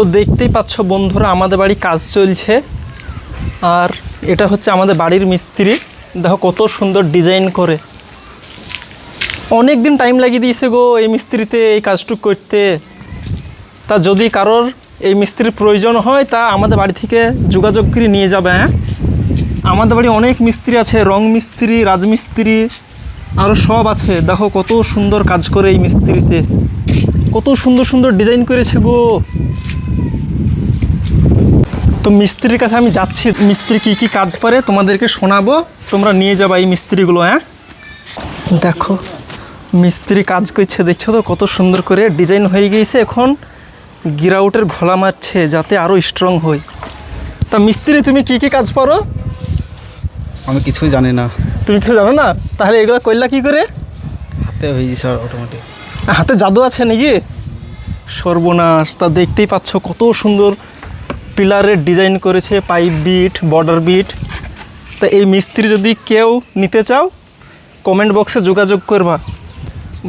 তো দেখতেই পাচ্ছ বন্ধুরা, আমাদের বাড়ি কাজ চলছে। আর এটা হচ্ছে আমাদের বাড়ির মিস্ত্রি। দেখো কত সুন্দর ডিজাইন করে। অনেক দিন টাইম লাগিয়ে দিয়েছে গো এই মিস্ত্রিতে এই কাজটুক করতে। তা যদি কারোর এই মিস্ত্রির প্রয়োজন হয়, তা আমাদের বাড়ি থেকে যোগাযোগ করে নিয়ে যাবে হ্যাঁ? আমাদের বাড়ি অনেক মিস্ত্রি আছে, রং মিস্ত্রি রাজমিস্ত্রি আরও সব আছে। দেখো কত সুন্দর কাজ করে এই মিস্ত্রিতে। কত সুন্দর সুন্দর ডিজাইন করেছে গো। তো মিস্ত্রির কাছে আমি যাচ্ছি। মিস্ত্রি কি কি কাজ করে তোমাদেরকে শোনাবো। তোমরা নিয়ে যাবা এই মিস্ত্রিগুলো হ্যাঁ? দেখো মিস্ত্রি কাজ করছে দেখছ তো কত সুন্দর করে ডিজাইন হয়ে গিয়েছে। এখন গিরাউটের ঘোলা মারছে যাতে আরও স্ট্রং হয়। তা মিস্ত্রি তুমি কি কি কাজ পারো? আমি কিছুই জানি না। তুমি কেউ জানো না? তাহলে এগুলো করলা কি করে? হাতে হয়ে গেছে অটোমেটিক হাতে জাদু আছে নাকি? সর্বনাশ তা দেখতেই পাচ্ছ কত সুন্দর। পিলারের ডিজাইন করেছে পাইপ বিট, বর্ডার বিট। তা এই মিস্ত্রি যদি কেউ নিতে চাও কমেন্ট বক্সে যোগাযোগ করবা।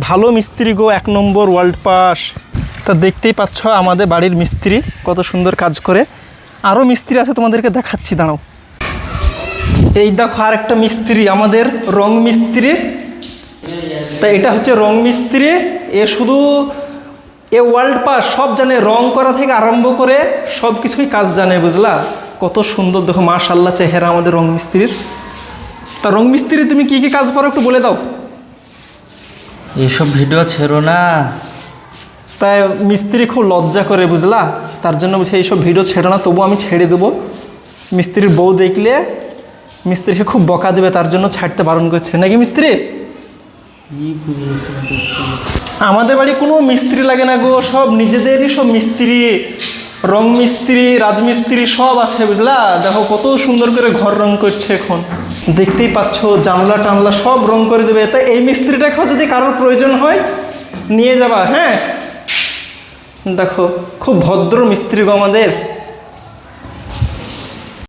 ভালো মিস্ত্রি গো, এক নম্বর ওয়ার্ল্ড পাস তা দেখতেই পাচ্ছ আমাদের বাড়ির মিস্ত্রি কত সুন্দর কাজ করে। আরও মিস্ত্রি আছে তোমাদেরকে দেখাচ্ছি, দাঁড়াও। এই দেখো আর একটা মিস্ত্রি, আমাদের রং মিস্ত্রি। তা এটা হচ্ছে রং মিস্ত্রি, এ শুধু এ ওয়ার্ল্ড পাস সব জানে রং করা থেকে আরম্ভ করে সব কিছুই কাজ জানে বুঝলা? কত সুন্দর দেখো মাশাল্লাহ চেহারা আমাদের রং মিস্ত্রির। তা রং মিস্ত্রি তুমি কি কি কাজ পারো একটু বলে দাও। এইসব ভিডিও ছেড়ো না। তাই মিস্ত্রি খুব লজ্জা করে বুঝলা? তার জন্য বলছে এইসব ভিডিও ছেড়ো না তবু আমি ছেড়ে দেবো। মিস্ত্রির বউ দেখলে মিস্ত্রিকে খুব বকা দেবে তার জন্য ছাড়তে বারণ করছে। নাকি মিস্ত্রি? আমাদের বাড়ি কোনো মিস্ত্রি লাগে না গো, সব নিজেদেরই সব মিস্ত্রি, রং মিস্ত্রি রাজমিস্ত্রি সব আছে বুঝলা? দেখো কত সুন্দর করে ঘর রং করছে এখন। দেখতেই পাচ্ছ, জানলা টানলা সব রং করে দেবে। তাই এই মিস্ত্রিটাকেও যদি কারোর প্রয়োজন হয়, নিয়ে যাবা হ্যাঁ? দেখো, খুব ভদ্র মিস্ত্রি গো আমাদের।